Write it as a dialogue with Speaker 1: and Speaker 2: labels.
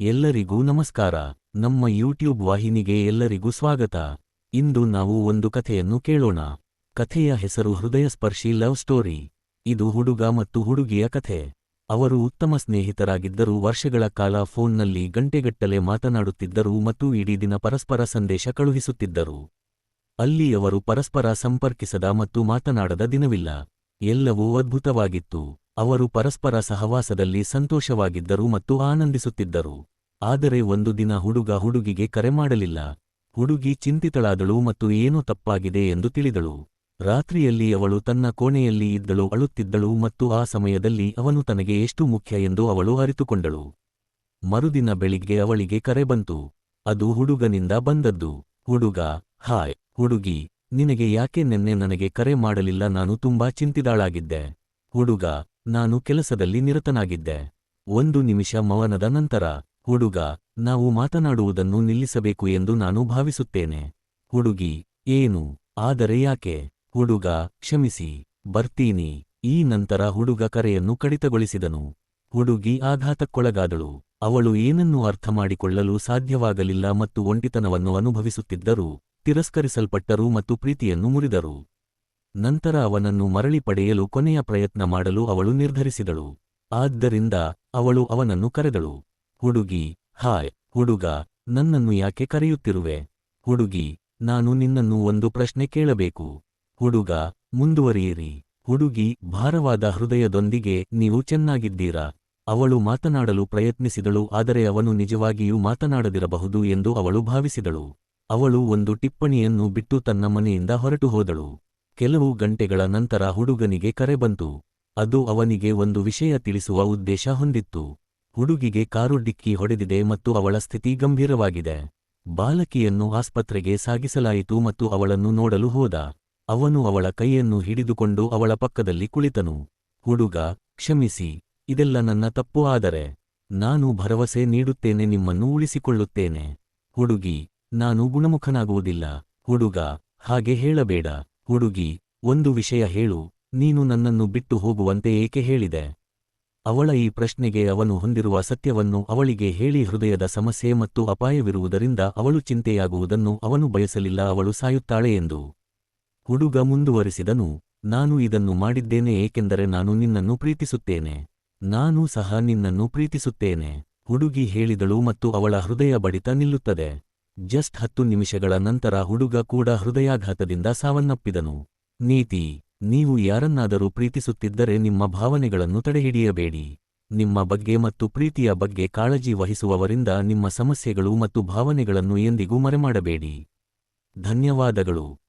Speaker 1: ಎಲ್ಲರಿಗೂ ನಮಸ್ಕಾರ. ನಮ್ಮ ಯೂಟ್ಯೂಬ್ ವಾಹಿನಿಗೆ ಎಲ್ಲರಿಗೂ ಸ್ವಾಗತ. ಇಂದು ನಾವು ಒಂದು ಕಥೆಯನ್ನು ಕೇಳೋಣ. ಕಥೆಯ ಹೆಸರು ಹೃದಯಸ್ಪರ್ಶಿ ಲವ್ ಸ್ಟೋರಿ. ಇದು ಹುಡುಗ ಮತ್ತು ಹುಡುಗಿಯ ಕಥೆ. ಅವರು ಉತ್ತಮ ಸ್ನೇಹಿತರಾಗಿದ್ದರೂ ವರ್ಷಗಳ ಕಾಲ ಫೋನ್ನಲ್ಲಿ ಗಂಟೆಗಟ್ಟಲೆ ಮಾತನಾಡುತ್ತಿದ್ದರು ಮತ್ತು ಇಡೀ ದಿನ ಪರಸ್ಪರ ಸಂದೇಶ ಕಳುಹಿಸುತ್ತಿದ್ದರು. ಅಲ್ಲಿಯವರು ಪರಸ್ಪರ ಸಂಪರ್ಕಿಸದ ಮತ್ತು ಮಾತನಾಡದ ದಿನವಿಲ್ಲ. ಎಲ್ಲವೂ ಅದ್ಭುತವಾಗಿತ್ತು. ಅವರು ಪರಸ್ಪರ ಸಹವಾಸದಲ್ಲಿ ಸಂತೋಷವಾಗಿದ್ದರು ಮತ್ತು ಆನಂದಿಸುತ್ತಿದ್ದರು. ಆದರೆ ಒಂದು ದಿನ ಹುಡುಗ ಹುಡುಗಿಗೆ ಕರೆ ಮಾಡಲಿಲ್ಲ. ಹುಡುಗಿ ಚಿಂತಿತಳಾದಳು ಮತ್ತು ಏನೋ ತಪ್ಪಾಗಿದೆ ಎಂದು ತಿಳಿದಳು. ರಾತ್ರಿಯಲ್ಲಿ ಅವಳು ತನ್ನ ಕೋಣೆಯಲ್ಲಿ ಇದ್ದಳು, ಅಳುತ್ತಿದ್ದಳು ಮತ್ತು ಆ ಸಮಯದಲ್ಲಿ ಅವನು ತನಗೆ ಎಷ್ಟು ಮುಖ್ಯ ಎಂದು ಅವಳು ಅರಿತುಕೊಂಡಳು. ಮರುದಿನ ಬೆಳಿಗ್ಗೆ ಅವಳಿಗೆ ಕರೆ ಬಂತು. ಅದು ಹುಡುಗನಿಂದ ಬಂದದ್ದು. ಹುಡುಗ, ಹಾಯ್, ಹುಡುಗಿ, ನಿನಗೆ ಯಾಕೆ ನೆನ್ನೆ ನನಗೆ ಕರೆ ಮಾಡಲಿಲ್ಲ? ನಾನು ತುಂಬಾ ಚಿಂತಿದಾಳಾಗಿದ್ದೆ. ಹುಡುಗ, ನಾನು ಕೆಲಸದಲ್ಲಿ ನಿರತನಾಗಿದ್ದೆ. ಒಂದು ನಿಮಿಷ ಮೌನದ ನಂತರ, ಹುಡುಗ, ನಾವು ಮಾತನಾಡುವುದನ್ನು ನಿಲ್ಲಿಸಬೇಕು ಎಂದು ನಾನು ಭಾವಿಸುತ್ತೇನೆ. ಹುಡುಗಿ, ಏನು? ಆದರೆ ಯಾಕೆ? ಹುಡುಗ, ಕ್ಷಮಿಸಿ, ಬರ್ತೀನಿ. ಈ ನಂತರ ಹುಡುಗ ಕರೆಯನ್ನು ಕಡಿತಗೊಳಿಸಿದನು. ಹುಡುಗಿ ಆಘಾತಕ್ಕೊಳಗಾದಳು. ಅವಳು ಏನನ್ನೂ ಅರ್ಥಮಾಡಿಕೊಳ್ಳಲು ಸಾಧ್ಯವಾಗಲಿಲ್ಲ ಮತ್ತು ಒಂಟಿತನವನ್ನು ಅನುಭವಿಸುತ್ತಿದ್ದರು, ತಿರಸ್ಕರಿಸಲ್ಪಟ್ಟರು ಮತ್ತು ಪ್ರೀತಿಯನ್ನು ಮುರಿದರು. ನಂತರ ಅವನನ್ನು ಮರಳಿ ಪಡೆಯಲು ಕೊನೆಯ ಪ್ರಯತ್ನ ಮಾಡಲು ಅವಳು ನಿರ್ಧರಿಸಿದಳು. ಆದ್ದರಿಂದ ಅವಳು ಅವನನ್ನು ಕರೆದಳು. ಹುಡುಗಿ, ಹಾಯ್, ಹುಡುಗ, ನನ್ನನ್ನು ಯಾಕೆ ಕರೆಯುತ್ತಿರುವೆ? ಹುಡುಗಿ, ನಾನು ನಿನ್ನನ್ನು ಒಂದು ಪ್ರಶ್ನೆ ಕೇಳಬೇಕು. ಹುಡುಗ, ಮುಂದುವರಿಯಿರಿ. ಹುಡುಗಿ, ಭಾರವಾದ ಹೃದಯದೊಂದಿಗೆ ನೀವು ಚೆನ್ನಾಗಿದ್ದೀರಾ? ಅವಳು ಮಾತನಾಡಲು ಪ್ರಯತ್ನಿಸಿದಳು, ಆದರೆ ಅವನು ನಿಜವಾಗಿಯೂ ಮಾತನಾಡದಿರಬಹುದು ಎಂದು ಅವಳು ಭಾವಿಸಿದಳು. ಅವಳು ಒಂದು ಟಿಪ್ಪಣಿಯನ್ನು ಬಿಟ್ಟು ತನ್ನ ಮನೆಯಿಂದ ಹೊರಟು ಹೋದಳು. ಕೆಲವು ಗಂಟೆಗಳ ನಂತರ ಹುಡುಗನಿಗೆ ಕರೆ ಬಂತು. ಅದು ಅವನಿಗೆ ಒಂದು ವಿಷಯ ತಿಳಿಸುವ ಉದ್ದೇಶ ಹೊಂದಿತ್ತು. ಹುಡುಗಿಗೆ ಕಾರು ಡಿಕ್ಕಿ ಹೊಡೆದಿದೆ ಮತ್ತು ಅವಳ ಸ್ಥಿತಿ ಗಂಭೀರವಾಗಿದೆ. ಬಾಲಕಿಯನ್ನು ಆಸ್ಪತ್ರೆಗೆ ಸಾಗಿಸಲಾಯಿತು ಮತ್ತು ಅವಳನ್ನು ನೋಡಲು ಹೋದ. ಅವನು ಅವಳ ಕೈಯನ್ನು ಹಿಡಿದುಕೊಂಡು ಅವಳ ಪಕ್ಕದಲ್ಲಿ ಕುಳಿತನು. ಹುಡುಗ, ಕ್ಷಮಿಸಿ. ಇದೆಲ್ಲ ನನ್ನ ತಪ್ಪು ಆದರೆ ನಾನು ಭರವಸೆ ನೀಡುತ್ತೇನೆ, ನಿಮ್ಮನ್ನು ಉಳಿಸಿಕೊಳ್ಳುತ್ತೇನೆ. ಹುಡುಗಿ, ನಾನು ಗುಣಮುಖನಾಗುವುದಿಲ್ಲ. ಹುಡುಗ, ಹಾಗೆ ಹೇಳಬೇಡ. ಹುಡುಗಿ, ಒಂದು ವಿಷಯ ಹೇಳು, ನೀನು ನನ್ನನ್ನು ಬಿಟ್ಟು ಹೋಗುವಂತೆ ಏಕೆ ಹೇಳಿದೆ? ಅವಳ ಈ ಪ್ರಶ್ನೆಗೆ ಅವನು ಹೊಂದಿರುವ ಸತ್ಯವನ್ನು ಅವಳಿಗೆ ಹೇಳಿ ಹೃದಯದ ಸಮಸ್ಯೆ ಮತ್ತು ಅಪಾಯವಿರುವುದರಿಂದ ಅವಳು ಚಿಂತೆಯಾಗುವುದನ್ನು ಅವನು ಬಯಸಲಿಲ್ಲ, ಅವಳು ಸಾಯುತ್ತಾಳೆ ಎಂದು. ಹುಡುಗ ಮುಂದುವರಿಸಿದನು, ನಾನು ಇದನ್ನು ಮಾಡಿದ್ದೇನೆ ಏಕೆಂದರೆ ನಾನು ನಿನ್ನನ್ನು ಪ್ರೀತಿಸುತ್ತೇನೆ. ನಾನು ಸಹ ನಿನ್ನನ್ನು ಪ್ರೀತಿಸುತ್ತೇನೆ, ಹುಡುಗಿ ಹೇಳಿದಳು ಮತ್ತು ಅವಳ ಹೃದಯ ಬಡಿತ ನಿಲ್ಲುತ್ತದೆ. ಜಸ್ಟ್ ಹತ್ತು ನಿಮಿಷಗಳ ನಂತರ ಹುಡುಗ ಕೂಡ ಹೃದಯಾಘಾತದಿಂದ ಸಾವನ್ನಪ್ಪಿದನು. ನೀತಿ, ನೀವು ಯಾರನ್ನಾದರೂ ಪ್ರೀತಿಸುತ್ತಿದ್ದರೆ ನಿಮ್ಮ ಭಾವನೆಗಳನ್ನು ತಡೆಹಿಡಿಯಬೇಡಿ. ನಿಮ್ಮ ಬಗ್ಗೆ ಮತ್ತು ಪ್ರೀತಿಯ ಬಗ್ಗೆ ಕಾಳಜಿ ವಹಿಸುವವರಿಂದ ನಿಮ್ಮ ಸಮಸ್ಯೆಗಳು ಮತ್ತು ಭಾವನೆಗಳನ್ನು ಎಂದಿಗೂ ಮರೆಮಾಡಬೇಡಿ. ಧನ್ಯವಾದಗಳು.